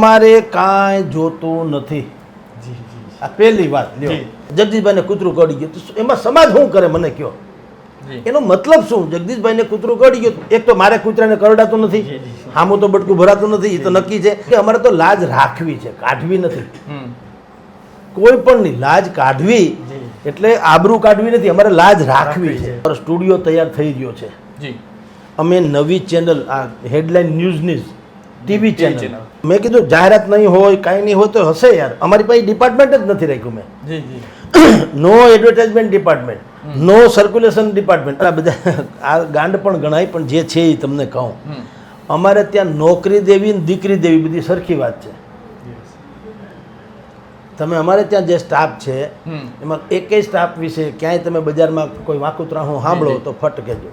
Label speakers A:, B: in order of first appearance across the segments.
A: અમારે કાંઈ જોતું નથી. આ પહેલી વાત લ્યો. જગદીશભાઈને કૂતરું ગળી ગયું તો એમાં સમાજ શું કરે મને કયો એનો મતલબ શું? જગદીશભાઈને કૂતરું ગળી ગયું એક તો મારે કૂતરાને કરડાતું નથી. હામું તો બટકું ભરાતું નથી. એ તો નક્કી છે કે અમારે તો લાજ રાખવી છે કાઢવી નથી. કોઈ પણ લાજ કાઢવી એટલે આબરૂ કાઢવી નથી. અમારે લાજ રાખવી છે. સ્ટુડિયો તૈયાર થઈ રહ્યો છે. અમે નવી ચેનલ આ હેડલાઇન ન્યૂઝની ટીવી ચેનલ. મેં કીધું જાહેરાત નહીં હોય કાંઈ નહીં હોય તો હશે યાર. અમારી પાસે ડિપાર્ટમેન્ટ જ નથી રાખ્યું મેં. No advertisement department no circulation department આ બધા આ ગાંડ પણ ગણાય પણ જે છે એ તમને કહું. અમારે ત્યાં નોકરી દેવી ને દીકરી દેવી બધી સરખી વાત છે. તમે અમારે ત્યાં જે સ્ટાફ છે એમાં એકેય સ્ટાફ વિશે ક્યાંય તમે બજારમાં કોઈ વાંકુતરાહું સાંભળો તો ફટ કહેજો.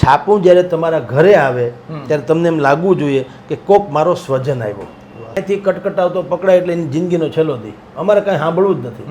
A: છાપું જ્યારે તમારા ઘરે આવે ત્યારે તમને એમ લાગવું જોઈએ કે કોક મારો સ્વજન આવ્યો. અહીંથી કટકટાવતો પકડાય એટલે એની જિંદગીનો છેલ્લો દી. અમારે કાંઈ સાંભળવું જ નથી.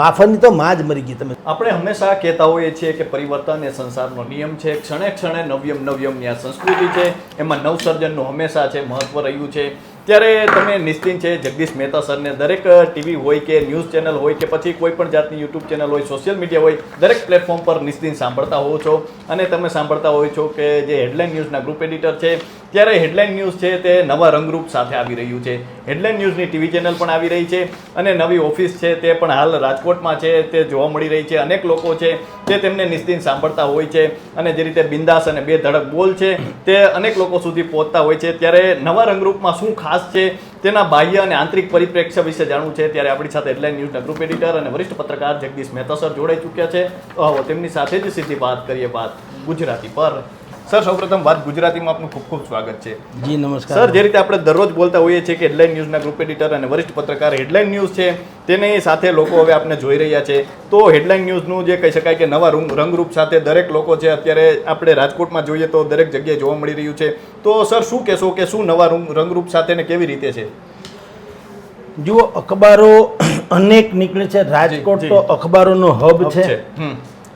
A: માફનની તો માં જ મરી ગઈ તમે.
B: આપણે હંમેશા કહેતા હોઈએ છીએ કે પરિવર્તન એ સંસારનો નિયમ છે. ક્ષણે ક્ષણે નવ્યમ નવ્યમની આ સંસ્કૃતિ છે. એમાં નવસર્જનનું હંમેશા છે મહત્વ રહ્યું છે. ત્યારે તમે નિશ્ચિંત છે, જગદીશ મહેતા સરને દરેક ટીવી હોય કે ન્યૂઝ ચેનલ હોય કે પછી કોઈ પણ જાતની યુટ્યુબ ચેનલ હોય, સોશિયલ મીડિયા હોય, દરેક પ્લેટફોર્મ પર નિશ્ચિંત સાંભળતા હોવ છો. અને તમે સાંભળતા હોય છો કે જે હેડલાઇન ન્યૂઝના ગ્રુપ એડિટર છે, ત્યારે હેડલાઇન ન્યૂઝ છે તે નવા રંગરૂપ સાથે આવી રહ્યું છે. હેડલાઇન ન્યૂઝની ટીવી ચેનલ પણ આવી રહી છે અને નવી ઓફિસ છે તે પણ હાલ રાજકોટમાં છે, તે જોવા મળી રહી છે. અનેક લોકો છે તે તેમને નિશ્ચિંત સાંભળતા હોય છે અને જે રીતે બિંદાસ અને બે ધડક બોલ છે તે અનેક લોકો સુધી પહોંચતા હોય છે. ત્યારે નવા રંગરૂપમાં શું ખાસ છે. તેના બાહ્ય અને આંતરિક પરિપ્રેક્ષ્ય વિશે જાણવું છે. ત્યારે આપણી સાથે હેડલાઇન ન્યૂઝના ગ્રુપ એડિટર અને વરિષ્ઠ પત્રકાર જગદીશ મહેતા સર જોડાઈ ચૂક્યા છે. તો હવે તેમની સાથે જ સીધી વાત કરીએ વાત ગુજરાતી પર. સર સૌપ્રથમ વાત ગુજરાતીમાં આપનું ખૂબ ખૂબ સ્વાગત છે.
A: જી નમસ્કાર.
B: સર જે રીતે આપણે દરરોજ બોલતા હોઈએ છીએ કે હેડલાઇન ન્યૂઝના ગ્રુપ એડિટર અને વરિષ્ઠ પત્રકાર હેડલાઇન ન્યૂઝ છે તેની સાથે લોકો હવે આપણે જોઈ રહ્યા છે. તો હેડલાઇન ન્યૂઝનું જે કહી શકાય કે નવા રંગ રંગરૂપ સાથે દરેક લોકો છે અત્યારે આપણે રાજકોટમાં જોઈએ તો દરેક જગ્યાએ જોવા મળી રહ્યું છે. તો સર શું કહેશો કે શું નવા રંગ- રંગરૂપ સાથે ને કેવી રીતે છે?
A: જુઓ અખબારો અનેક નીકળે છે. રાજકોટ તો અખબારોનો હબ છે.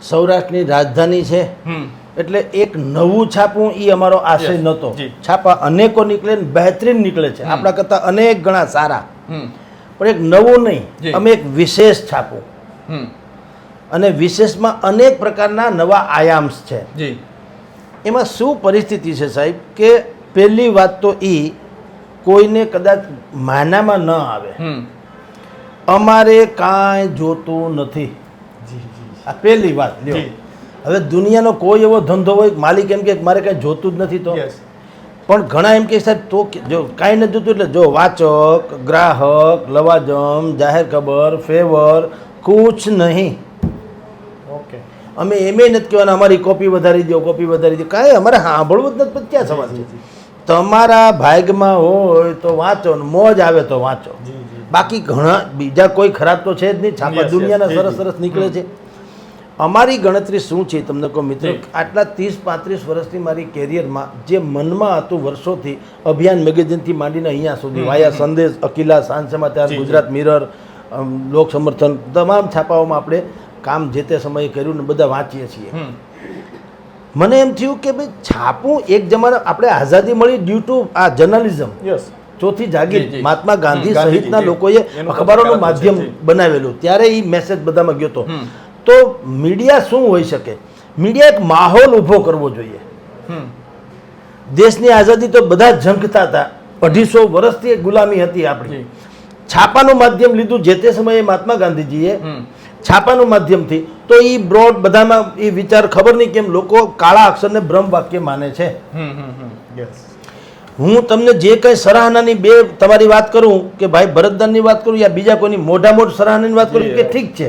A: સૌરાષ્ટ્રની રાજધાની છે.
B: હમ.
A: એટલે એક નવું છાપવું એ અમારો આશય નહોતો. છાપા અનેકો નીકળે ને બહેતરીન નીકળે છે. આપણા કરતાં અનેક ગણા સારા. પણ એક નવું નહીં. અમે એક વિશેષ
B: છાપું
A: અને વિશેષમાં અનેક પ્રકારના નવા આયામ્સ છે. એમાં શું પરિસ્થિતિ છે સાહેબ કે પહેલી વાત તો એ કોઈને કદાચ માનામાં ન આવે. અમારે કાંઈ જોતું નથી. આ પહેલી વાત લ્યો. હવે દુનિયાનો કોઈ એવો ધંધો હોય માલિક એમ કે મારે કાંઈ જોતું જ નથી તો? પણ ઘણા એમ કે સાહેબ તો જો કાંઈ નથી જોતું એટલે જો વાચક ગ્રાહક લવાજમ જાહેર ખબર ફેવર કુછ નહીં.
B: ઓકે
A: અમે એમ નથી કહેવાના અમારી કોપી વધારી દો કોપી વધારી દો. કાંઈ અમારે સાંભળવું જ નથી ક્યાં સવાલ છે? તમારા ભાગમાં હોય તો વાંચો ને મોજ આવે તો વાંચો. બાકી ઘણા બીજા કોઈ ખરાબ તો છે જ નહીં છાપા. દુનિયાના સરસ સરસ નીકળે છે. અમારી ગણતરી શું છે તમને કહો મિત્રો? આટલા ત્રીસ પાંત્રીસ વર્ષની મારી કેરિયરમાં જે મનમાં હતું વર્ષોથી અભિયાન મેગેઝિનથી માંડીને અહીંયા સુધી વાયા સંદેશ અકિલા સાંજ સમાચાર
B: જી, જી.
A: ગુજરાત મિરર લોક સમર્થન તમામ છાપાઓમાં આપણે કામ જે તે સમયે કર્યું ને બધા વાંચીએ છીએ. મને એમ થયું કે ભાઈ છાપું એક જમાના આપણે આઝાદી મળી ડ્યુ ટુ આ જર્નલિઝમ ચોથી જાગીર મહાત્મા ગાંધી સહિતના. લોકોએ અખબારોનું માધ્યમ બનાવેલું. ત્યારે એ મેસેજ બધામાં ગયો હતો. તો મીડિયા શું હોઈ શકે? મીડિયા એક માહોલ ઊભો કરવો જોઈએ. દેશની આઝાદી તો બધા જ ઝંખતા હતા. અઢીસો વર્ષથી એક ગુલામી હતી આપણી. છાપાનું માધ્યમ લીધું જે તે સમયે મહાત્મા ગાંધીજીએ. છાપાનું માધ્યમથી. તો એ બ્રોડ બધામાં એ વિચાર ખબર નહીં કેમ લોકો કાળા અક્ષરને બ્રહ્મ વાક્ય માને છે.
B: યસ
A: હું તમને જે કંઈ સરાહનાની બે તમારી વાત કરું કે ભાઈ ભરતદાનની વાત કરું યા બીજા કોઈની મોઢા મોઢ સરાહનાની વાત કરું કે ઠીક છે.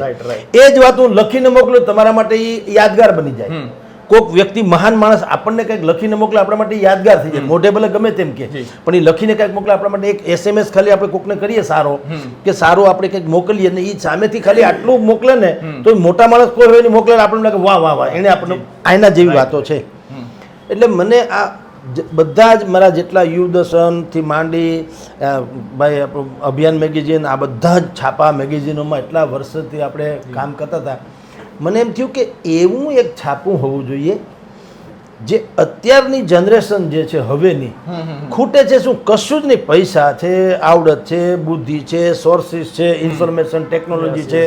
A: એ જ વાત હું લખીને મોકલું તમારા માટે એ યાદગાર બની જાય. કોઈક વ્યક્તિ મહાન માણસ આપણને કંઈક લખીને મોકલે આપણા માટે યાદગાર થઈ જાય. મોઢે ભલે ગમે તેમ કે. પણ એ લખીને કંઈક મોકલે આપણા માટે એક એસએમએસ ખાલી આપણે કોકને કરીએ સારો કે સારું આપણે કંઈક મોકલીએ ને એ સામેથી ખાલી આટલું મોકલે ને તો મોટા માણસ કોઈ હોય ને મોકલે આપણને લાગે વાહ વાહ વાહ એણે આપણને આયના જેવી વાતો છે. એટલે મને આ બધા જ મારા જેટલા યુવદર્શનથી માંડી ભાઈ અભિયાન મેગેઝિન આ બધા જ છાપા મેગેઝિનોમાં એટલા વર્ષોથી આપણે કામ કરતા હતા. મને એમ થયું કે એવું એક છાપું હોવું જોઈએ જે અત્યારની જનરેશન જે છે હવેની ખૂટે છે શું? કશું જ નહીં. પૈસા છે આવડત છે બુદ્ધિ છે સોર્સિસ છે ઇન્ફોર્મેશન ટેકનોલોજી છે.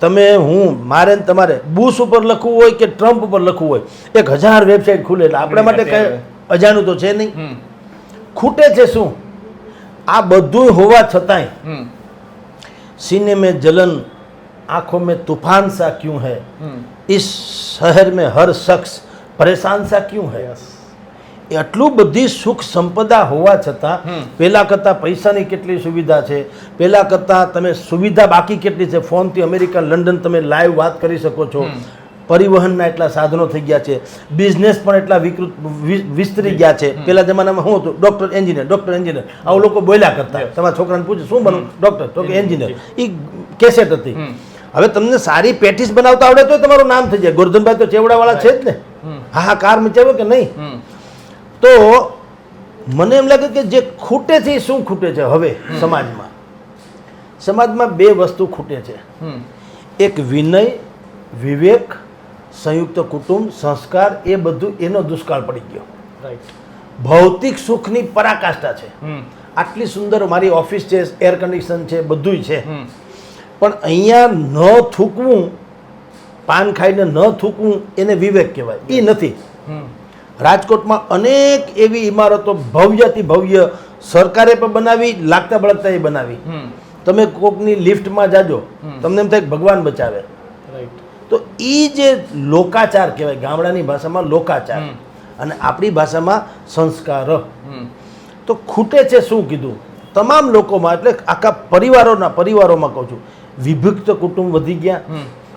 A: તમે હું મારે તમારે બુશ ઉપર લખવું હોય કે ટ્રમ્પ ઉપર લખવું હોય? એક હજાર વેબસાઇટ ખુલે એટલે આપણા માટે કઈ અજાણું તો છે નહીં
B: હમ
A: ખૂટે છે શું આ બધું હોવા છતાંય
B: હમ
A: सीने में जलन आंखों में तूफान सा क्यों है
B: હમ
A: इस शहर में हर शख्स परेशान सा क्यों है એટલું બધી સુખ સંપદા હોવા છતાં
B: હમ.
A: પહેલા કરતાં પૈસાની કેટલી સુવિધા છે પહેલા કરતાં તમે સુવિધા બાકી કેટલી છે ફોનથી અમેરિકા લંડન તમે લાઈવ વાત કરી શકો છો
B: હમ.
A: પરિવહનના એટલા સાધનો થઈ ગયા છે. બિઝનેસ પણ એટલા વિકૃત વિસ્તરી ગયા છે. પેલા જમાનામાં શું હતું? Doctor engineer doctor engineer. આવું લોકો બોલ્યા કરતા. તમારા છોકરાને પૂછે શું બનવું ડોક્ટર? તો કે એન્જિનિયર. એ કેસેટ હતી. હવે તમને સારી પેટીસ બનાવતા આવડે તો તમારું નામ થઈ જાય. ગોરધનભાઈ તો ચેવડાવાળા છે જ ને. હા હા કાર મચાવ્યો કે નહીં? તો મને એમ લાગે કે જે ખૂટે છે એ શું ખૂટે છે હવે સમાજમાં? સમાજમાં બે વસ્તુ ખૂટે છે. એક વિનય વિવેક સંયુક્ત કુટુંબ સંસ્કાર એ બધું એનો દુષ્કાળ પડી ગયો.
B: રાઈટ
A: ભૌતિક સુખની પરાકાષ્ઠા છે. આટલી સુંદર મારી ઓફિસ છે એર કન્ડિશન છે બધુંય છે. પણ અહીંયા ન થૂકવું પાન ખાઈને ન થૂકવું એને વિવેક કહેવાય. એ નથી. રાજકોટમાં અનેક એવી ઇમારતો ભવ્યથી ભવ્ય સરકારે પણ બનાવી લાગતા બળગતા એ બનાવી તમે કોકની લિફ્ટમાં જાજો. તમને એમ થાય ભગવાન બચાવે. તો એ જે લોકાચાર કહેવાય ગામડાની ભાષામાં લોકાચાર. અને આપણી ભાષામાં સંસ્કાર. તો ખૂટે છે શું કીધું? તમામ લોકોમાં એટલે આખા પરિવારોના પરિવારોમાં કહું છું વિભક્ત કુટુંબ વધી ગયા.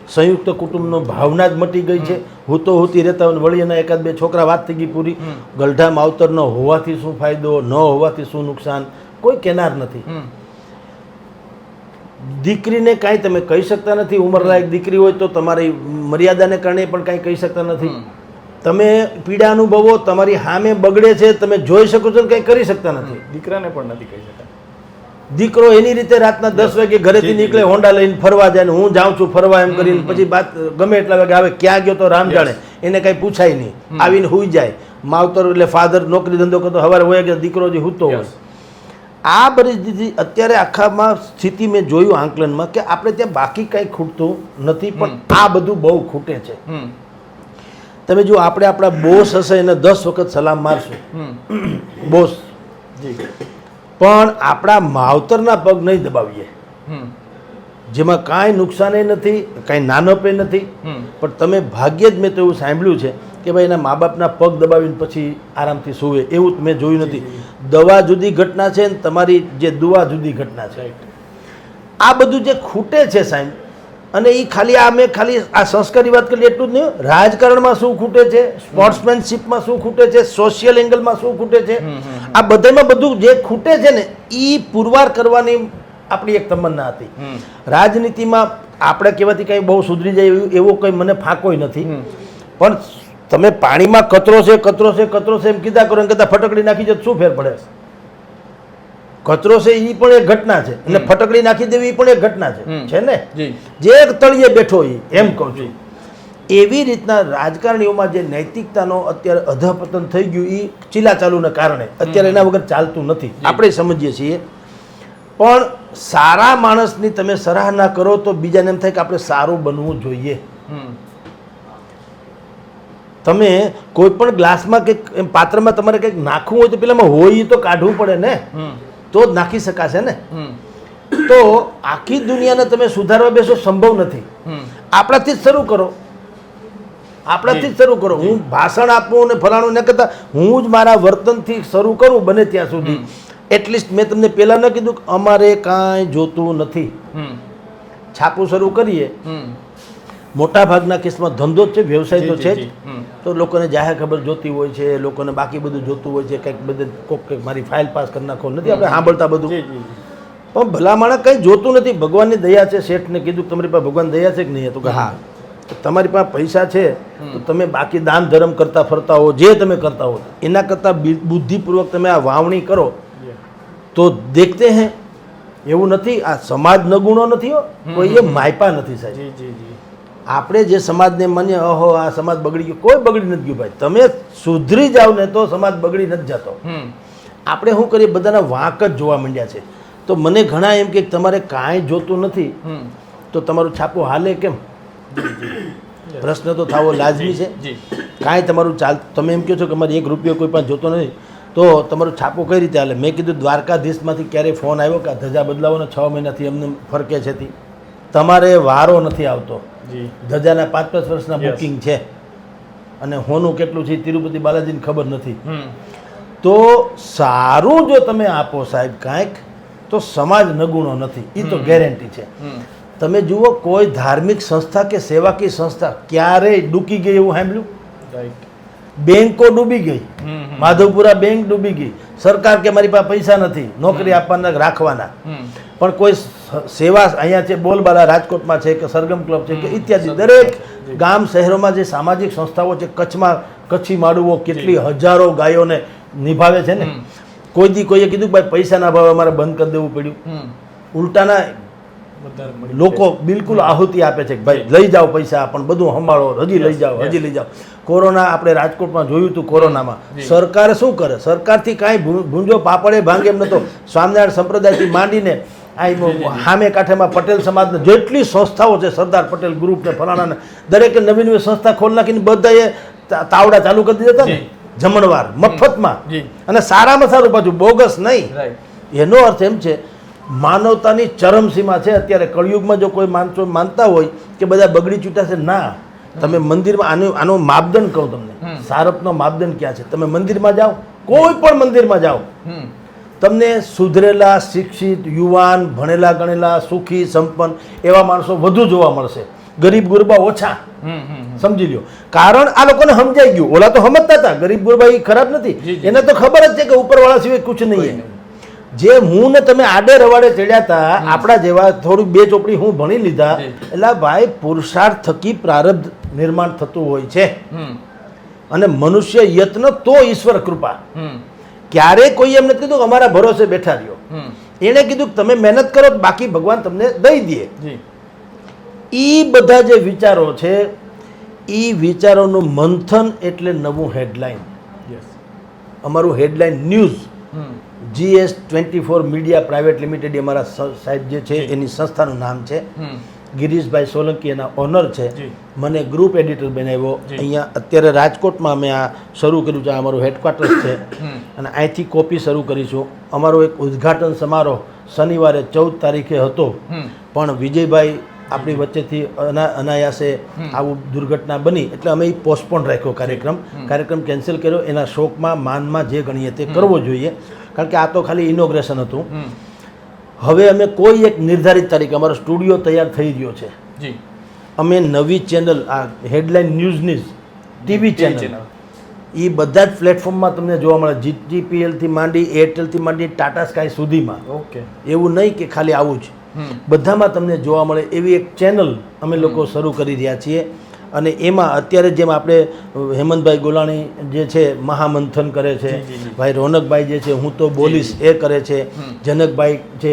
A: સંયુક્ત કુટુંબનો ભાવના જ મટી ગઈ છે. હું તો હોતી રહેતા વળી એના એકાદ બે છોકરા વાત થઈ ગઈ પૂરી. ગલઢા ન હોવાથી શું ફાયદો ન હોવાથી શું નુકસાન? કોઈ કેનાર નથી. દીકરીને કાંઈ તમે કહી શકતા નથી ઉંમરલાયક દીકરી હોય તો તમારી મર્યાદાને કારણે પણ કાંઈ કહી શકતા નથી. તમે પીડા અનુભવો તમારી સામે બગડે છે તમે જોઈ શકો છો ને કંઈ કરી શકતા નથી.
B: દીકરાને પણ નથી કહી શકતા
A: દીકરો એની રીતે રાતના દસ વાગે ઘરેથી નીકળે હોન્ડા લઈને ફરવા જાય હું જાઉં છું ફરવા એમ કરીને પછી બાત ગમે એટલા વાગે આવે ક્યાં ગયો તો રામ જાણે એને કાંઈ પૂછાય નહીં. આવીને હુઈ જાય. માવતર એટલે ફાધર નોકરી ધંધો કરતો સવારે હોય કે દીકરો જે હૂતો હોય. આ પરિસ્થિતિ અત્યારે આખામાં સ્થિતિ મેં જોયું આંકલનમાં કે આપણે ત્યાં બાકી કાંઈ ખૂટતું નથી પણ આ બધું બહુ ખૂટે છે. તમે જો આપણે આપણા બોસ હશે એને દસ વખત સલામ મારશું. બોસ.
B: જી.
A: પણ આપણા માવતરના પગ નહીં દબાવીએ. જેમાં કાંઈ નુકસાન નથી કાંઈ નાનપે નથી. પણ તમે ભાગ્યે જ મેં તો એવું સાંભળ્યું છે કે ભાઈ એના મા બાપના પગ દબાવીને પછી આરામથી સૂવે એવું મેં જોયું નથી. દવા જુદી ઘટના છે ને તમારી જે દુવા જુદી ઘટના છે. આ બધું જે ખૂટે છે સાહેબ અને એ ખાલી આ મેં ખાલી આ સંસ્કારની વાત કરી એટલું જ નહીં રાજકારણમાં શું ખૂટે છે સ્પોર્ટ્સમેનશીપમાં શું ખૂટે છે સોશિયલ એંગલમાં શું ખૂટે છે આ બધામાં બધું જે ખૂટે છે ને એ પુરવાર કરવાની આપણી એક તમન્ના હતી. રાજનીતિમાં આપણે કહેવાથી કંઈ બહુ સુધરી જાય એવો કંઈ મને ફાંકોય નથી. પણ તમે પાણીમાં કચરો છે કચરો છે કચરો છે એમ કીધા કરો એમ કહેતા ફટકડી નાખી જાય શું ફેર પડે? કચરો છે એ પણ એક ઘટના છે. અને ફટકડી નાખી દેવી એ પણ એક ઘટના છે. છે ને?
B: જે.
A: એક તળિયે બેઠો એ એમ કહું છું. એવી રીતના રાજકારણીઓમાં જે નૈતિકતાનો અત્યારે અધપતન થઈ ગયું એ ચીલાચાલુને કારણે અત્યારે એના વગર ચાલતું નથી. આપણે સમજીએ છીએ. પણ સારા માણસની તમે સરાહના કરો તો બીજાને એમ થાય કે આપણે સારું બનવું જોઈએ. તમે કોઈ પણ ગ્લાસમાં કંઈક પાત્રમાં તમારે કંઈક નાખવું હોય તો પેલામાં હોય તો કાઢવું પડે ને? તો જ નાખી શકાશે ને? તો આખી દુનિયાને તમે સુધારવા બેસો સંભવ નથી. આપણાથી જ શરૂ કરો. આપણાથી જ શરૂ કરો. હું ભાષણ આપું ને ફલાણું ને કરતા હું જ મારા વર્તનથી શરૂ કરું બને ત્યાં સુધી. એટલીસ્ટ મેં તમને પહેલાં ન કીધું કે અમારે કાંઈ જોતું નથી. છાપું શરૂ કરીએ.
B: હમ
A: મોટા ભાગના કેસમાં ધંધો જ છે વ્યવસાય તો છે
B: જ.
A: તો લોકોને જાહેર ખબર જોતી હોય છે લોકોને બાકી બધું જોતું હોય છે કંઈક બધે કોક કંઈક મારી ફાઇલ પાસ કરી નાખો નથી આપણે સાંભળતા બધું. પણ ભલા માણસ કંઈ જોતું નથી. ભગવાનની દયા છે શેઠને કીધું કે તમારી પાસે ભગવાન દયા છે કે નહીં? તો કે હા. તમારી પાસે પૈસા છે તો તમે બાકી દાન ધર્મ કરતા ફરતા હો જે તમે કરતા હો. એના કરતાં બુદ્ધિપૂર્વક તમે આ વાવણી કરો. તો દેખતે હે. એવું નથી. આ સમાજ નગુણો નથી હો. કોઈ એ માયપા નથી સાહેબ.
B: જી જી જી.
A: આપણે જે સમાજને મને અહો આ સમાજ બગડી ગયો કોઈ બગડી નથી ગયું ભાઈ. તમે સુધરી જાવ ને તો સમાજ બગડી નથી જતો. આપણે શું કરીએ? બધાના વાંક જ જોવા માંડ્યા છે. તો મને ઘણા એમ કે તમારે કાંઈ જોતું નથી. તો તમારું છાપું હાલે કેમ? પ્રશ્ન તો થવો લાજમી છે. કાંઈ તમારું ચાલ તમે એમ કહો છો કે મારે એક રૂપિયો કોઈ પણ જોતો નથી. તો તમારું છાપું કઈ રીતે હાલે? મેં કીધું દ્વારકાધીશમાંથી ક્યારેય ફોન આવ્યો કે ધજા બદલાવો ને છ મહિનાથી એમને ફરકે છે તમારે વારો નથી આવતો. ધજાના પાંચ પાંચ વર્ષના. બુકિંગ છે. અને હોનું કેટલું છે તિરુપતિ બાલાજીને ખબર નથી. તો સારું જો તમે આપો સાહેબ કાંઈક તો સમાજ નગુણો નથી. એ તો ગેરંટી છે. તમે જુઓ કોઈ ધાર્મિક સંસ્થા કે સેવાકીય સંસ્થા ક્યારેય ડૂકી ગઈ એવું સાંભળ્યું? બેંકો ડૂબી ગઈ. માધવપુરા બેંક ડૂબી ગઈ. સરકાર કે મારી પાસે પૈસા નથી નોકરી આપવાના રાખવાના. પણ કોઈ સેવા અહીંયા છે બોલબાલા રાજકોટમાં છે કે સરગમ ક્લબ છે કે ઇત્યાદિ દરેક ગામ શહેરોમાં જે સામાજિક સંસ્થાઓ છે કચ્છમાં કચ્છી માડુઓ કેટલી હજારો ગાયોને નિભાવે છે ને. કોઈ દી કોઈએ કીધું કે ભાઈ પૈસાના ભાવે અમારે બંધ કરી દેવું પડ્યું. ઉલટાના લોકો બિલકુલ આહુતિ આપે છે કે ભાઈ લઈ જાઓ પૈસા પણ બધું સંભાળો હજી લઈ જાઓ. હજી લઈ જાઓ. કોરોના આપણે રાજકોટમાં જોયું હતું કોરોનામાં. સરકાર શું કરે? સરકારથી કાંઈ ભૂંજો પાપડે ભાંગે એમ નતો સ્વામિનારાયણ સંપ્રદાયથી માંડીને સામે કાંઠેમાં પટેલ સમાજની જેટલી સંસ્થાઓ છે સરદાર પટેલ ગ્રુપ ને ફલાણાને દરેકે નવી નવી સંસ્થા ખોલ નાખીને બધાએ તાવડા ચાલુ કરી દીધા હતા ને જમણવાર મફતમાં. અને સારામાં સારું પાછું બોગસ નહીં. એનો અર્થ એમ છે માનવતાની ચરમસીમા છે અત્યારે કળિયુગમાં જો કોઈ માણસો માનતા હોય કે બધા બગડી છે ના. તમે મંદિરમાં આનો આનો માપદંડ કહું તમને. સારપનો માપદંડ ક્યાં છે? તમે મંદિરમાં જાઓ કોઈ પણ મંદિરમાં જાઓ. તમને સુધરેલા શિક્ષિત યુવાન ભણેલા ગણેલા સુખી સંપન્ન એવા માણસો વધુ જોવા મળશે. ગરીબ ગુરબા ઓછા. સમજી લ્યો. કારણ આ લોકોને સમજાઈ ગયું. ઓલા તો સમજતા હતા. ગરીબ ગુરબા એ ખરાબ નથી. એને તો ખબર જ છે કે ઉપરવાળા સિવાય કુછ નહીં જે હું ને તમે આડે રવાડે ચડ્યા હતા આપણા જેવા થોડું બે ચોપડી હું ભણી લીધા. એટલે ભાઈ પુરુષાર્થ થકી પ્રારબ્ધ નિર્માણ થતું હોય છે. અને મનુષ્ય યત્ન તો ઈશ્વર કૃપા. ક્યારેય કોઈ એમ નથી કીધું અમારા ભરોસે બેઠા રહ્યો. એણે કીધું તમે મહેનત કરો બાકી ભગવાન તમને દઈ દે. એ બધા જે વિચારો છે એ વિચારોનું મંથન એટલે નવું હેડલાઇન.
B: યસ
A: અમારું headline news. G S twenty four media private limited એ અમારા સાહેબ જે છે એની સંસ્થાનું નામ છે. ગિરીશભાઈ સોલંકી એના ઓનર છે. મને ગ્રુપ એડિટર બનાવ્યો. અહીંયા અત્યારે રાજકોટમાં અમે આ શરૂ કર્યું છે આ અમારું હેડક્વાર્ટર્સ છે. અને અહીંથી કોપી શરૂ કરીશું. અમારો એક ઉદ્ઘાટન સમારોહ શનિવારે ચૌદ તારીખે હતો. પણ વિજયભાઈ આપણી વચ્ચેથી અના અનાયાસે આવું દુર્ઘટના બની. એટલે અમે એ પોસ્ટપોન રાખ્યો કાર્યક્રમ. કાર્યક્રમ કેન્સલ કર્યો. એના શોકમાં માનમાં જે ગણીએ તે કરવો જોઈએ. કારણ કે આ તો ખાલી ઇનોગ્રેશન હતું. હવે અમે કોઈ એક નિર્ધારિત તારીખ અમારો સ્ટુડિયો તૈયાર થઈ રહ્યો છે.
B: જી.
A: અમે નવી ચેનલ આ headline news news
B: TV
A: channel. એ બધા જ પ્લેટફોર્મમાં તમને જોવા મળે જીટીપીએલથી માંડી એરટેલથી માંડી ટાટા સ્કાય સુધીમાં.
B: ઓકે.
A: એવું નહીં કે ખાલી આવું જ. બધામાં તમને જોવા મળે એવી એક ચેનલ અમે લોકો શરૂ કરી રહ્યા છીએ. અને એમાં અત્યારે જેમ આપણે હેમંતભાઈ ગોલાણી જે છે મહામંથન કરે છે. ભાઈ રોનકભાઈ જે છે હું તો બોલીશ એ કરે છે. જનકભાઈ છે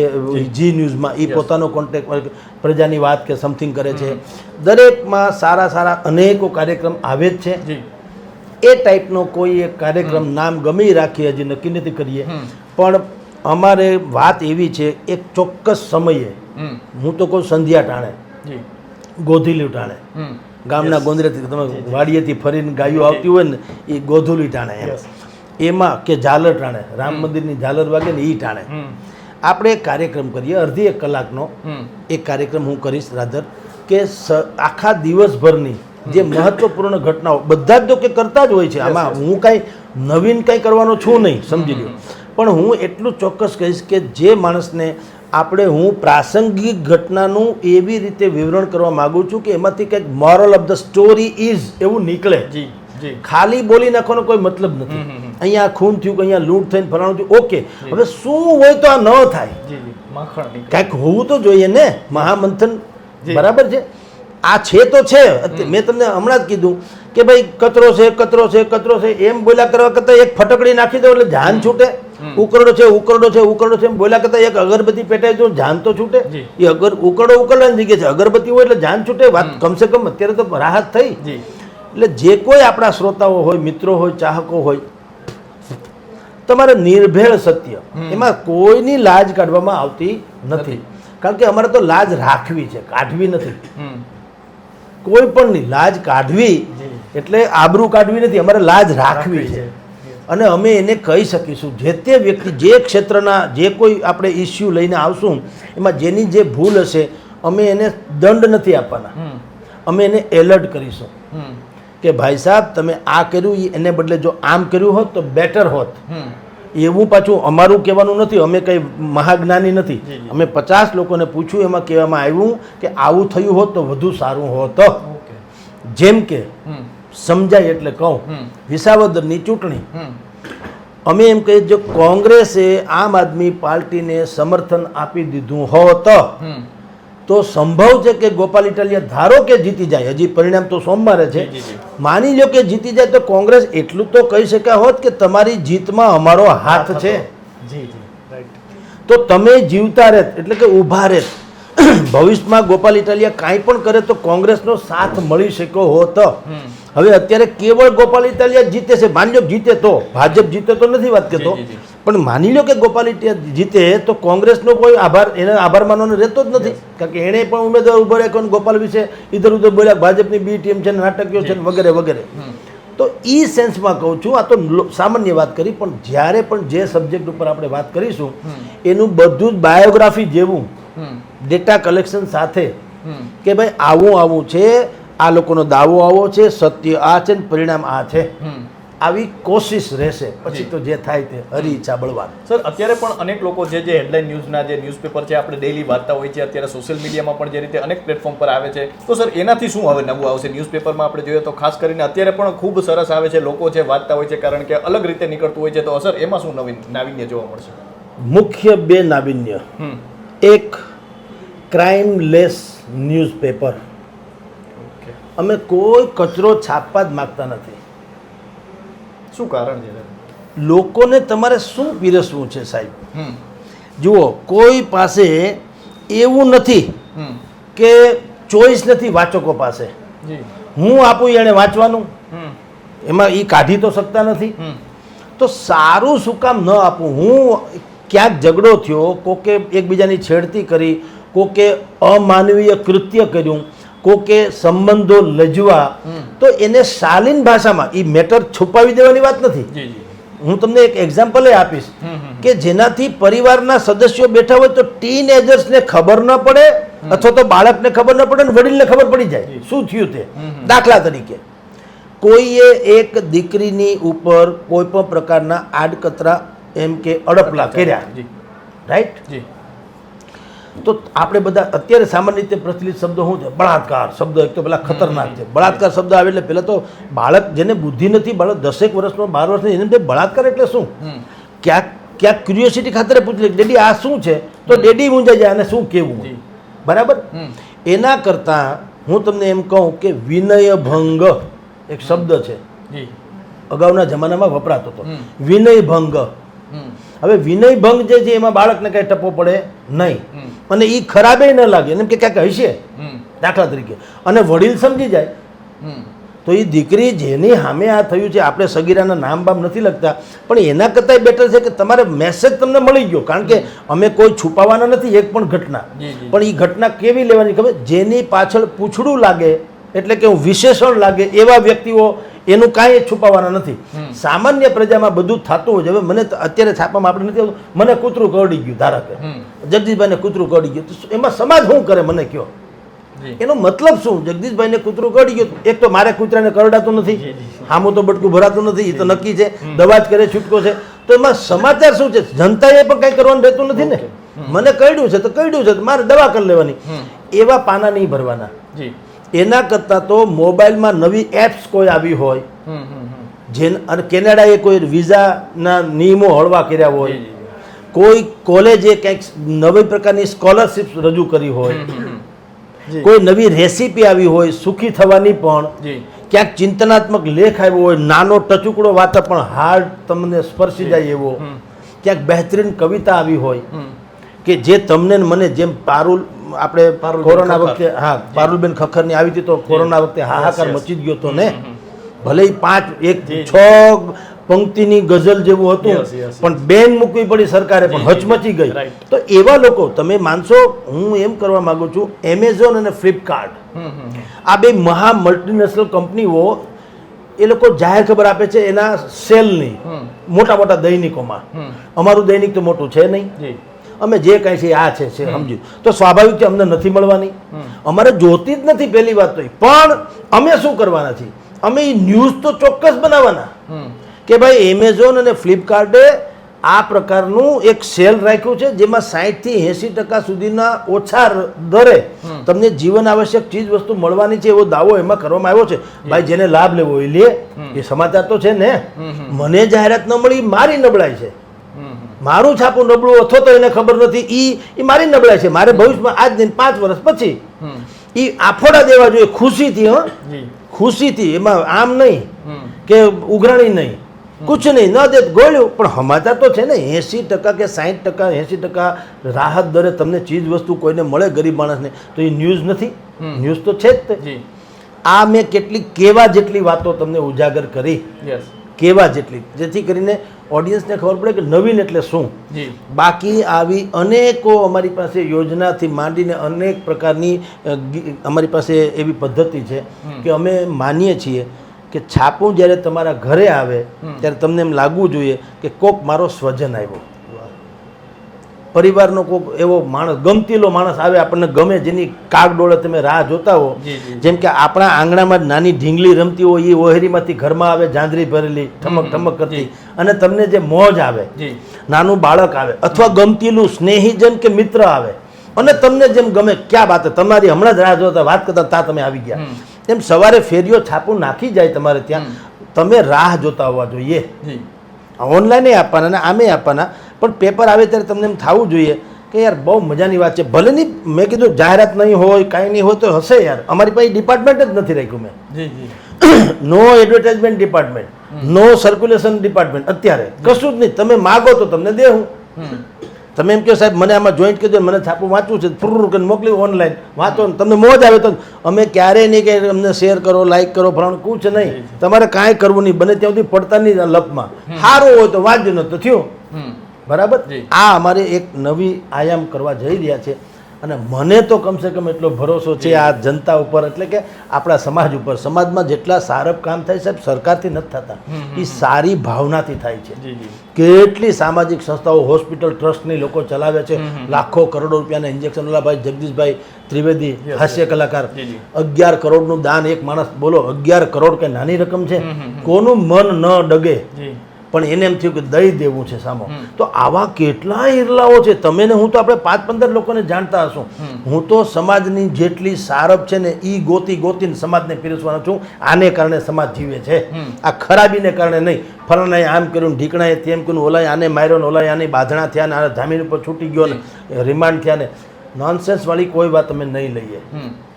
A: જી. ન્યૂઝમાં એ પોતાનો કોન્ટેક્ટ પ્રજાની વાત કે સમથિંગ કરે છે. દરેકમાં સારા સારા અનેકો કાર્યક્રમ આવે જ છે. એ ટાઈપનો કોઈ એક કાર્યક્રમ નામ ગમે રાખીએ હજી નક્કી નથી કરીએ. પણ અમારે વાત એવી છે એક ચોક્કસ સમયે હું તો કહું સંધ્યા ટાણે ગોધીલી ટાણે. ગામના ગોંદરેથી તમે વાડીએથી ફરીને ગાયો આવતી હોય ને એ ગોધુલી ટાણે એમ. એમાં કે ઝાલર ટાણે રામ મંદિરની ઝાલર વાગે ને એ ટાણે. આપણે એક કાર્યક્રમ કરીએ અડધી એક કલાકનો એક કાર્યક્રમ હું કરીશ રાધર કે આખા દિવસભરની જે મહત્વપૂર્ણ ઘટનાઓ બધા જ તો કે કરતા જ હોય છે. આમાં હું કાંઈ નવીન કાંઈ કરવાનો છું નહીં સમજી લો પણ હું એટલું ચોક્કસ કહીશ કે જે માણસને આપણે હું પ્રાસંગિક ઘટનાનું એવી રીતે વિવરણ કરવા માગું છું કે એમાંથી કંઈક moral of the story is એવું નીકળે.
B: જી
A: ખાલી બોલી નાખવાનો કોઈ મતલબ નથી. અહીંયા ખૂન થયું કે અહીંયા લૂંટ થઈને ફલાણું થયું ઓકે હવે શું હોય તો આ ન થાય. કાંઈક હોવું તો જોઈએ ને મહામંથન. બરાબર છે? આ છે તો છે. મેં તમને હમણાં જ કીધું કે ભાઈ કચરો છે કચરો છે કચરો છે. એમ બોલ્યા કરવા કરતાં એક ફટકડી નાખી દો એટલે ધ્યાન છૂટે. ઉકરડો છે ઉકરડો છે ઉકરડો છે એમ બોલ્યા કરતા એક અગરબત્તી પેટાય જો જાન તો છૂટે. એ અગર ઉકરડો ઉકરડાની જગ્યાએ છે. અગરબત્તી હોય એટલે જાન છૂટે વાત કમસે કમ અત્યારે તો રાહત થઈ. એટલે જે કોઈ આપણા શ્રોતાઓ હોય મિત્રો હોય ચાહકો હોય તમારે નિર્ભેળ સત્ય. એમાં કોઈની લાજ કાઢવામાં આવતી નથી. કારણ કે અમારે તો લાજ રાખવી છે કાઢવી નથી. કોઈ પણ લાજ કાઢવી એટલે આબરૂ કાઢવી નથી અમારે લાજ રાખવી છે. અને અમે એને કહી શકીશું. જે તે વ્યક્તિ જે ક્ષેત્રના જે કોઈ આપણે ઇસ્યુ લઈને આવશું એમાં જેની જે ભૂલ હશે અમે એને દંડ નથી આપવાના. અમે એને એલર્ટ કરીશું. કે ભાઈ સાહેબ તમે આ કર્યું એને બદલે જો આમ કર્યું હોત તો બેટર હોત. એવું પાછું અમારું કહેવાનું નથી. અમે કંઈ મહાજ્ઞાની નથી. અમે પચાસ લોકોને પૂછ્યું એમાં કહેવામાં આવ્યું કે આવું થયું હોત તો વધુ સારું હોત. જેમ કે સમજાય એટલે કહું. વિસાવદરની ચૂંટણી. અમે એમ કહીએ જો કોંગ્રેસે આમ આદમી પાર્ટીને સમર્થન આપી દીધું હોત તો સંભવ છે કે ગોપાલ ઇટાલિયા ધારો કે જીતી જાય. હજી પરિણામ તો સોમવારે છે. માની લો કે જીતી જાય તો કોંગ્રેસ એટલું તો કહી શક્યા હોત કે તમારી જીતમાં અમારો હાથ છે. તો તમે જીવતા રહેત એટલે કે ઊભા રહેત. ભવિષ્યમાં ગોપાલ ઇટાલિયા કાંઈ પણ કરે તો કોંગ્રેસનો સાથ મળી શક્યો હોત. હવે અત્યારે કેવળ ગોપાલ ઇટાલિયા જીતે છે માન્યો જીતે તો ભાજપ જીતે તો નથી વાત કરતો. પણ માની લો કે ગોપાલ ઇટાલિયા જીતે તો કોંગ્રેસનો કોઈ આભાર એને આભાર માનવાનો રહેતો જ નથી. કારણ કે એણે પણ ઉમેદવાર ઊભો રાખ્યો અને ગોપાલ વિશે ઇધર ઉધર બોલ્યા ભાજપની બી ટીમ છે નાટકીઓ છે વગેરે વગેરે. તો એ સેન્સમાં કહું છું આ તો સામાન્ય વાત કરી પણ જ્યારે પણ જે સબ્જેક્ટ ઉપર આપણે વાત કરીશું એનું બધું જ બાયોગ્રાફી જેવું. ડેટા કલેક્શન સાથે કે ભાઈ આવું આવું છે આ લોકોનો દાવો આવો છે સત્ય આ છે ને પરિણામ આ છે. આવી કોશિશ રહેશે. પછી તો જે થાય તે હરી ઈચ્છા બળવાન.
B: સર અત્યારે પણ અનેક લોકો જે જે હેડલાઇન ન્યૂઝના જે ન્યૂઝપેપર છે આપણે ડેલી વાંચતા હોય છે અત્યારે સોશિયલ મીડિયામાં પણ જે રીતે અનેક પ્લેટફોર્મ પર આવે છે. તો સર એનાથી શું હવે નવું આવશે? ન્યૂઝપેપરમાં આપણે જોઈએ તો ખાસ કરીને અત્યારે પણ ખૂબ સરસ આવે છે લોકો છે વાંચતા હોય છે કારણ કે અલગ રીતે નીકળતું હોય છે. તો સર એમાં શું નવીન નાવીન્ય જોવા મળશે?
A: મુખ્ય બે નાવીન્ય. એક ક્રાઇમ લેસ ન્યૂઝપેપર અમે કોઈ કચરો છાપવા જ માગતા નથી.
B: શું કારણ છે?
A: લોકોને તમારે શું પીરસવું છે સાહેબ? જુઓ કોઈ પાસે એવું નથી કે ચોઈસ નથી વાચકો પાસે. હું આપું એણે વાંચવાનું? એમાં એ કાઢી તો શકતા નથી? તો સારું શું કામ ન આપું? હું ક્યાંક ઝઘડો થયો કોકે એકબીજાની છેડતી કરી કોકે અમાનવીય કૃત્ય કર્યું કોકે સંબંધો લજવા તો એને શાલીન ભાષામાં એ મેટર છુપાવી દેવાની વાત નથી. હું તમને એક એક્ઝામ્પલ આપીશ કે જેનાથી પરિવારના સદસ્યો બેઠા હોય તો ટીન એજર્સને ખબર ન પડે અથવા તો બાળકને ખબર ન પડે અને વડીલને ખબર પડી જાય. શું થયું તે. દાખલા તરીકે. કોઈએ એક દીકરીની ઉપર કોઈ પણ પ્રકારના આડકતરા એમ કે અડપલા કર્યા. રાઈટ તો આપણે બધા અત્યારે સામાન્ય રીતે પ્રચલિત શબ્દ શું છે? બળાત્કાર શબ્દ એક તો પેલા ખતરનાક છે. બળાત્કાર શબ્દ આવે એટલે પહેલાં તો બાળક જેને બુદ્ધિ નથી બાળક દસેક વર્ષનો બાર વર્ષનો એને બળાત્કાર એટલે શું? ક્યાંક ક્યાંક ક્યુરિયોસિટી ખાતરે પૂછી ડેડી આ શું છે? તો ડેડી મૂંઝાઈ જાય અને શું કેવું બરાબર? એના કરતાં હું તમને એમ કહું કે વિનય ભંગ એક શબ્દ છે. અગાઉના જમાનામાં વપરાતો હતો. વિનય ભંગ હવે વિનય ભંગ જે છે એમાં બાળકને કાંઈ ટપો પડે નહીં. અને એ ખરાબે ન લાગે. એમ કે ક્યાંક હશે? દાખલા તરીકે. અને વડીલ સમજી જાય. તો એ દીકરી જેની સામે આ થયું છે આપણે સગીરાના નામ બામ નથી લખતા પણ એના કરતાંય બેટર છે કે તમારે મેસેજ તમને મળી ગયો. કારણ કે અમે કોઈ છુપાવવાના નથી એક પણ ઘટના. પણ એ ઘટના કેવી લેવાની ખબર? જેની પાછળ પૂછડું લાગે એટલે કે વિશેષણ લાગે એવા વ્યક્તિઓ એનું કાંઈ છુપાવવાના નથી. સામાન્ય પ્રજામાં બધું થતું હોય હવે મને અત્યારે છાપામાં આપણે નથી આવતું. મને કૂતરું કરડી ગયું ધારો કે. જગદીશભાઈને કૂતરું કરડી ગયું. તો એમાં સમાજ શું કરે મને કયો એનો મતલબ શું? જગદીશભાઈને કૂતરું કરડી ગયું. એક તો મારે કૂતરાને કરડાતું નથી. હામું તો બટકું ભરાતું નથી. એ તો નક્કી છે. દવા જ કરે છૂટકો છે. તો એમાં સમાચાર શું છે? જનતાએ પણ કંઈ કરવાનું રહેતું નથી ને? મને કરડ્યું છે તો કરડ્યું છે. તો મારે દવા કરી લેવાની. એવા પાના નહીં ભરવાના.
B: જી.
A: એના કરતાં તો મોબાઈલમાં નવી એપ્સ કોઈ આવી હોય
B: હમ હમ હમ.
A: જેન અને કેનેડાએ કોઈ વિઝાના નિયમો હળવા કર્યા હોય કોઈ કોલેજે કંઈક નવી પ્રકારની સ્કોલરશિપ રજૂ કરી હોય
B: જી.
A: કોઈ નવી રેસીપી આવી હોય સુખી થવાની પણ ક્યાંક ચિંતનાત્મક લેખ આવ્યો હોય નાનો ટચુકડો વાતો પણ હાર્ડ તમને સ્પર્શી જાય એવો. ક્યાંક બહેતરીન કવિતા આવી હોય કે જે તમને મને જેમ પારુલ આપણે કોરોના વખતે હા પારુલબેન ખખરની આવી હતી તો કોરોના વખતે હાહાકાર. મચી ગયો હતો ને. ભલે પાંચ એક. છ પંક્તિની ગઝલ જેવું હતું. પણ બેન મૂકવી પડી સરકારે પણ. હચમચી ગઈ. તો એવા લોકો તમે માનશો હું એમ કરવા માગું છું એમેઝોન અને ફ્લિપકાર્ટ. આ બે મહા મલ્ટીનેશનલ કંપનીઓ એ લોકો જાહેર ખબર આપે છે એના સેલની મોટા મોટા દૈનિકોમાં. અમારું દૈનિક તો મોટું છે નહીં. અમે જે કાંઈ છે આ છે છે સમજ્યું તો સ્વાભાવિક છે અમને નથી મળવાની. અમારે જોતી જ નથી પહેલી વાત તો પણ અમે શું કરવાના છીએ? અમે ન્યૂઝ તો ચોક્કસ બનાવવાના. કે ભાઈ એમેઝોન અને ફ્લિપકાર્ટે આ પ્રકારનું એક સેલ રાખ્યું છે જેમાં સાહીઠથી એંસી ટકા સુધીના ઓછા દરે તમને જીવન આવશ્યક ચીજ વસ્તુ મળવાની છે એવો દાવો એમાં કરવામાં આવ્યો છે. ભાઈ જેને લાભ લેવો એ લે. એ સમાચાર તો છે ને. મને જાહેરાત ન મળી મારી નબળાઈ છે. મારું છાપું નબળું અથવા તો એને ખબર નથી. એ એ મારી નબળાઈ છે. મારે ભવિષ્યમાં આજ દિન પાંચ વર્ષ પછી એ આફોડા દેવા જોઈએ. ખુશીથી હં. ખુશીથી. એમાં આમ નહીં કે ઉઘરાણી નહીં. કુછ નહીં. ન દે ગોળ્યું. પણ હમાતા તો છે ને એંસી ટકા કે સાહીઠ ટકા એંસી ટકા રાહત દરે તમને ચીજ વસ્તુ કોઈને મળે ગરીબ માણસને તો એ ન્યૂઝ નથી. ન્યૂઝ તો છે જ તે. આ મેં કેટલી કેવા જેટલી વાતો તમને ઉજાગર કરી.
B: યસ.
A: કેવા જેટલી. જેથી કરીને ઓડિયન્સને ખબર પડે કે નવીન એટલે શું. બાકી આવી અનેકો અમારી પાસે યોજનાથી માંડીને અનેક પ્રકારની અમારી પાસે એવી પદ્ધતિ છે કે અમે માનીએ છીએ કે છાપું જ્યારે તમારા ઘરે આવે ત્યારે તમને એમ લાગવું જોઈએ કે કોક મારો સ્વજન આવ્યો. પરિવારનો કોક એવો માણસ ગમતીલો માણસ આવે આપણને ગમે જેની કાગડોળે તમે રાહ જોતા હો. જેમ કે આપણા આંગણામાં જ નાની ઢીંગલી રમતી હોય એ ઓહેરીમાંથી ઘરમાં આવે જાંજરી ભરેલી ઠમક ઠમક કરતી. અને તમને જે મોજ આવે નાનું બાળક આવે અથવા ગમતીલું સ્નેહીજન કે મિત્ર આવે અને તમને જેમ ગમે ક્યાં વાત તમારી હમણાં જ રાહ જોતા વાત કરતા તા તમે આવી ગયા. એમ સવારે ફેરીઓ છાપું નાખી જાય તમારે ત્યાં. તમે રાહ જોતા હોવા જોઈએ. ઓનલાઈન આપવાના અને આમે આપવાના. પણ પેપર આવે ત્યારે તમને એમ થવું જોઈએ કે યાર બહુ મજાની વાત છે. ભલે નહીં મેં કીધું જાહેરાત નહીં હોય કાંઈ નહીં હોય તો હશે યાર. અમારી પાસે ડિપાર્ટમેન્ટ જ નથી રાખ્યું મેં. No advertisement department no circulation department અત્યારે કશું જ નહીં. તમે માગો તો તમને દે
B: હું.
A: તમે એમ કહો સાહેબ મને આમાં જોઈન્ટ કીધું મને છાપું વાંચવું છે. ફુર કરીને મોકલી ઓનલાઈન વાંચો ને તમને મોજ આવે તો અમે ક્યારેય નહીં કે અમને શેર કરો લાઇક કરો ફલાણું કુછ નહીં. તમારે કાંઈ કરવું નહીં. બને ત્યાં સુધી પડતા નહીં લપમાં સારું હોય તો વાંચજો ન તો થયું. બરાબર? આ અમારે એક નવી આયામ કરવા જઈ રહ્યા છે. અને મને તો કમસે કમ એટલો ભરોસો છે આ જનતા ઉપર એટલે કે આપણા સમાજ ઉપર. સમાજમાં જેટલા સારપ કામ થાય સાહેબ સરકારથી નથી થતા. એ સારી ભાવનાથી થાય છે. કેટલી સામાજિક સંસ્થાઓ હોસ્પિટલ ટ્રસ્ટની લોકો ચલાવે છે. લાખો કરોડો રૂપિયાના ઇન્જેક્શન. ભાઈ જગદીશભાઈ ત્રિવેદી હાસ્ય કલાકાર. અગિયાર કરોડનું દાન એક માણસ બોલો અગિયાર કરોડ કે નાની રકમ છે? કોનું મન ન ડગે? પણ એને એમ થયું કે દઈ દેવું છે સામો. તો આવા કેટલા હિરલાઓ છે તમે ને હું તો આપણે પાંચ પંદર લોકોને જાણતા હશું. હું તો સમાજની જેટલી સારપ છે ને એ ગોતી ગોતીને સમાજને પીરસવાનો છું. આને કારણે સમાજ જીવે છે. આ ખરાબીને કારણે નહીં. ફલાણાએ આમ કર્યું ઢીકણાએ તેમ કર્યું ઓલાય ઓલાએ આને માર્યો ને ઓલાએ આને બાંધણા થયા ને આ જામીન ઉપર છૂટી ગયો ને રિમાન્ડ થયા ને. નોનસેન્સ વાળી કોઈ વાત અમે નહીં લઈએ.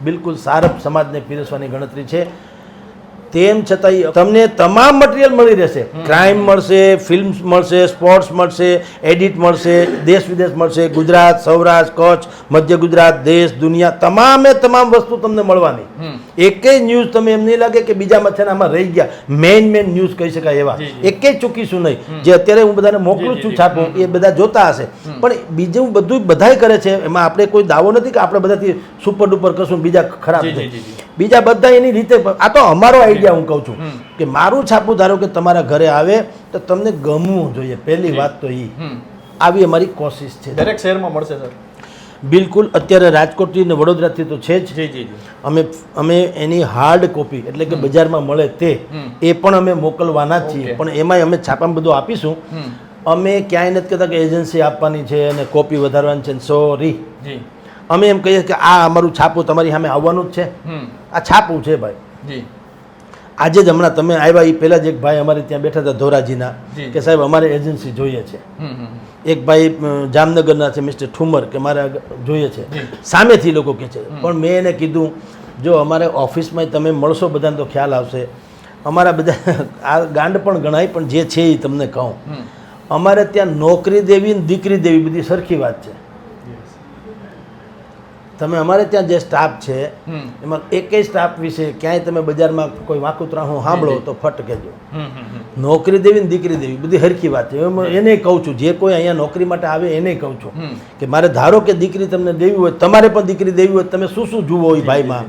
A: બિલકુલ સારપ સમાજને પીરસવાની ગણતરી છે. તેમ છતાંય તમને તમામ મટીરિયલ મળી રહેશે. ક્રાઇમ મળશે ફિલ્મ્સ મળશે સ્પોર્ટ્સ મળશે એડિટ મળશે દેશ વિદેશ મળશે ગુજરાત સૌરાષ્ટ્ર કચ્છ મધ્ય ગુજરાત દેશ દુનિયા તમામે તમામ વસ્તુ તમને મળવાની.
B: એક
A: એકેય ન્યૂઝ તમે એમ નહીં લાગે કે બીજામાં છે આમાં રહી ગયા. મેઇન મેઇન ન્યૂઝ કહી શકાય એવા.
B: જી.
A: ચૂકીશું નહીં. જે અત્યારે હું બધાને મોકલું છું છાપું એ બધા જોતા હશે. પણ બીજું બધું બધાય કરે છે એમાં આપણે કોઈ દાવો નથી કે આપણે બધાથી સુપર ડુપર કરશું બીજા ખરાબ છે. બીજા બધા એની રીતે આ તો અમારો આઈડિયા હું કહું છું કે મારું છાપું ધારો કે તમારા ઘરે આવે તો તમને ગમવું જોઈએ. પહેલી વાત તો એ આવી અમારી કોશિશ છે.
B: દરેક શહેરમાં મળશે સર.
A: બિલકુલ અત્યારે રાજકોટથી ને વડોદરાથી તો છે જ. અમે અમે એની હાર્ડ કોપી એટલે કે બજારમાં મળે તે એ પણ અમે મોકલવાના જ છીએ પણ એમાંય અમે છાપામાં બધું આપીશું. અમે ક્યાંય નથી કહેતા કે એજન્સી આપવાની છે અને કોપી વધારવાની છે સોરી અમે એમ કહીએ કે આ અમારું છાપું તમારી સામે આવવાનું જ છે. આ છાપું છે ભાઈ. આજે જ હમણાં તમે આવ્યા એ પહેલાં જ એક ભાઈ અમારે ત્યાં બેઠા હતા ધોરાજીના કે સાહેબ અમારે એજન્સી જોઈએ છે. એક ભાઈ જામનગરના છે મિસ્ટર ઠુમર કે મારે જોઈએ છે. સામેથી લોકો કહે છે. પણ મેં એને કીધું જો અમારે ઓફિસમાં તમે મળશો બધાને તો ખ્યાલ આવશે. અમારા બધા આ ગાંડ પણ ગણાય પણ જે છે એ તમને કહું. અમારે ત્યાં નોકરી દેવી ને દીકરી દેવી બધી સરખી વાત છે. તમે અમારે ત્યાં જે સ્ટાફ છે. એમાં એકેય સ્ટાફ વિશે ક્યાંય તમે બજારમાં કોઈ વાકુતરા હું સાંભળો તો ફટ કહેજો. નોકરી દેવી ને દીકરી દેવી બધી હરખી વાત છે. એને કહું છું જે કોઈ અહીંયા નોકરી માટે આવે એને કહું છું કે મારે ધારો કે દીકરી તમને દેવી હોય તમારે પણ દીકરી દેવી હોય તમે શું શું જુઓ હોય ભાઈમાં?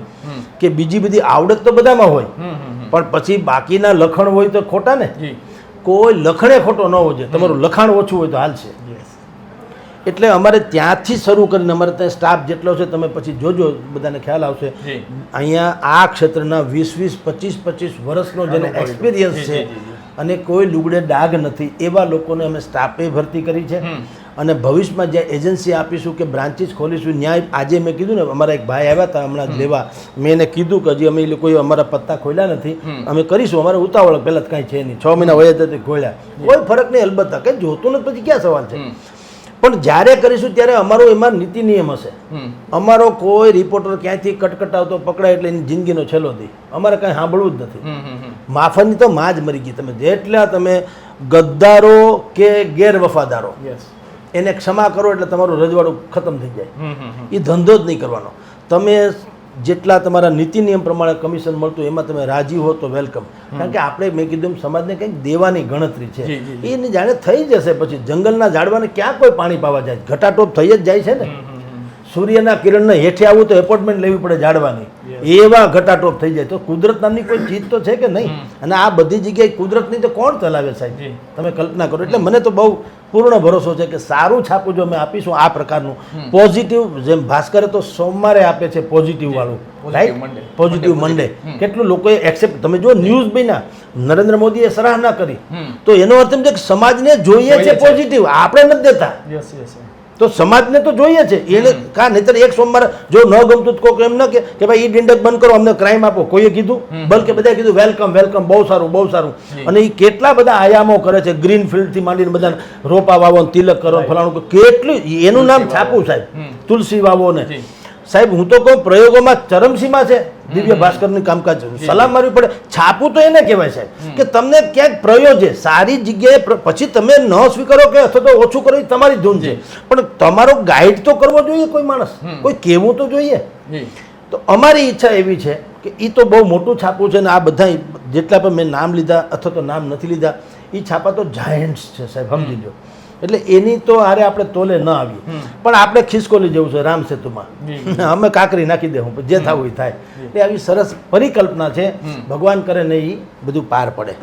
A: કે બીજી બધી આવડત તો બધામાં હોય. પણ પછી બાકીના લખણ હોય તો ખોટા ને? કોઈ લખણે ખોટો ન હોય તમારું લખાણ ઓછું હોય તો હાલશે. એટલે અમારે ત્યાંથી શરૂ કરીને અમારે ત્યાં સ્ટાફ જેટલો છે તમે પછી જોજો બધાને ખ્યાલ આવશે. અહીંયા આ ક્ષેત્રના વીસ વીસ પચીસ પચીસ વર્ષનો જેને એક્સપિરિયન્સ છે. અને કોઈ લુગડે ડાઘ નથી એવા લોકોને અમે સ્ટાફે ભરતી કરી છે. અને ભવિષ્યમાં જ્યાં એજન્સી આપીશું કે બ્રાન્ચીસ ખોલીશું ન્યાય આજે મેં કીધું ને અમારા એક ભાઈ આવ્યા હતા હમણાં લેવા. મેં એને કીધું કે હજી અમે એ લોકોએ અમારા પત્તા ખોલ્યા નથી. અમે કરીશું અમારે ઉતાવળ પહેલાં જ કાંઈ છે નહીં. છ મહિના વયા જતી ખોલ્યા. કોઈ ફરક નહીં અલબત્ત. કંઈ જોતું નથી પછી ક્યાં સવાલ છે. પણ જ્યારે કરીશું ત્યારે અમારો એમાં નીતિ નિયમ હશે. અમારો કોઈ રિપોર્ટર ક્યાંયથી કટકટાવતો પકડાય એટલે એની જિંદગીનો છેલ્લો દી. અમારે કાંઈ સાંભળવું જ નથી. માફની તો માં જ મરી ગઈ. તમે જેટલા તમે ગદ્દારો કે ગેરવફાદારો. એને ક્ષમા કરો એટલે તમારું રજવાડું ખતમ થઈ જાય. એ ધંધો જ નહીં કરવાનો. તમે જેટલા તમારા નીતિ નિયમ પ્રમાણે કમિશન મળતું એમાં તમે રાજી હો તો વેલકમ. કારણ કે આપણે મેં કીધું સમાજને કંઈક દેવાની ગણતરી છે. એને જાણે થઈ જશે પછી જંગલના ઝાડવાને ક્યાં કોઈ પાણી પાવા જાય? ઘટાટોપ થઈ જ જાય છે ને. સૂર્યના કિરણને હેઠે આવું તો એપોઇન્ટમેન્ટ લેવી પડે જાડવાની એવા ઘટાટોપ થઈ જાય. તો કુદરત નામની કોઈ ચીજ તો છે કે નહીં? અને આ બધી જગ્યાએ કુદરતની તો કોણ ચલાવે સાહેબ? તમે કલ્પના કરો. એટલે મને તો બહુ પૂર્ણ ભરોસો છે કે સારું છાપું જો અમે આપીશું આ પ્રકારનું. પોઝિટિવ જેમ ભાસ્કરે તો સોમવારે આપે છે પોઝિટિવ વાળું. રાઈટ પોઝિટિવ મંડે કેટલું લોકોએ એક્સેપ્ટ તમે જો. ન્યૂઝ બન્યા નરેન્દ્ર મોદીએ સરાહના કરી. તો એનો અર્થ એમ છે કે સમાજને જોઈએ છે. પોઝિટિવ આપણે નથી દેતા.
B: Yes yes.
A: તો સમાજને તો જોઈએ છે. એને કા નહીતર એક સોમવાર જો ન ગમતું તો કોક એમ ન કે કે ભાઈ ઈ ડિંડક બંધ કરો અમને ક્રાઇમ આપો. કોઈએ કીધું? બલકે બધાએ કીધું વેલકમ વેલકમ બહુ સારું બહુ સારું. અને એ કેટલા બધા આયામો કરે છે ગ્રીન ફિલ્ડથી માંડીને બધા રોપા વાવો તિલક કરો ફલાણું કેટલું એનું નામ છાપું સાહેબ. તુલસી વાવો ને. સાહેબ હું તો કહું પ્રયોગોમાં ચરમસીમા છે. દિવ્ય ભાસ્કરનું કામકાજ સલામ મારવી પડે. છાપું તો એને કહેવાય સાહેબ કે તમને ક્યાંક પ્રયોજે સારી જગ્યાએ પછી તમે ન સ્વીકારો કે અથવા તો ઓછું કરો તમારી ધૂન છે. પણ તમારો ગાઈડ તો કરવો જોઈએ કોઈ માણસ. કોઈ કહેવું તો જોઈએ. તો અમારી ઈચ્છા એવી છે કે એ તો બહુ મોટું છાપું છે ને આ બધા જેટલા પણ મેં નામ લીધા અથવા તો નામ નથી લીધા એ છાપા તો જાયન્ટ્સ છે સાહેબ સમજી લો એટલે એની તો હારે આપણે તોલે ન આવીએ. પણ આપણે ખિસકોલી જેવું છે રામ સેતુમાં. અમે કાંકરી નાખી દેવું જે થવું એ થાય. એટલે આવી સરસ પરિકલ્પના છે. ભગવાન કરે ને એ બધું પાર પડે.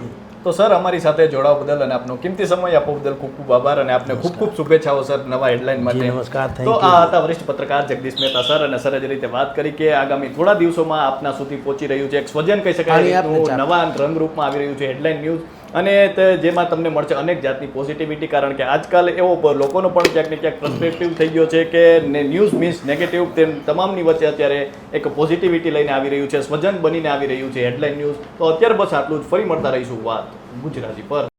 B: તો સર અમારી સાથે જોડાવા બદલ અને આપનો કિંમતી સમય આપવા બદલ ખૂબ ખૂબ આભાર અને આપને ખૂબ ખૂબ શુભેચ્છાઓ સર નવા હેડલાઇન માટે.
A: નમસ્કાર,
B: તો આ હતા વરિષ્ઠ પત્રકાર જગદીશ મહેતા સર અને સર જે રીતે વાત કરી કે આગામી થોડા દિવસોમાં આપના સુધી પહોંચી રહ્યું છે. એક સ્વજન કહી શકાય નવા રંગરૂપમાં આવી રહ્યું છે હેડલાઇન ન્યૂઝ. અને જેમાં તમને મળશે અનેક જાતની પોઝિટિવિટી કારણ કે આજકાલ એવો લોકોનો પણ ક્યાંક ને ક્યાંક પર્સપેક્ટિવ થઈ ગયો છે કે ન્યૂઝ મીન્સ નેગેટિવ તેમ તમામની વચ્ચે અત્યારે એક પોઝિટિવિટી લઈને આવી રહ્યું છે સ્વજન બનીને આવી રહ્યું છે હેડલાઇન ન્યૂઝ તો અત્યારે બસ આટલું જ. ફરી મળતા રહીશું વાત ગુજરાતી પર.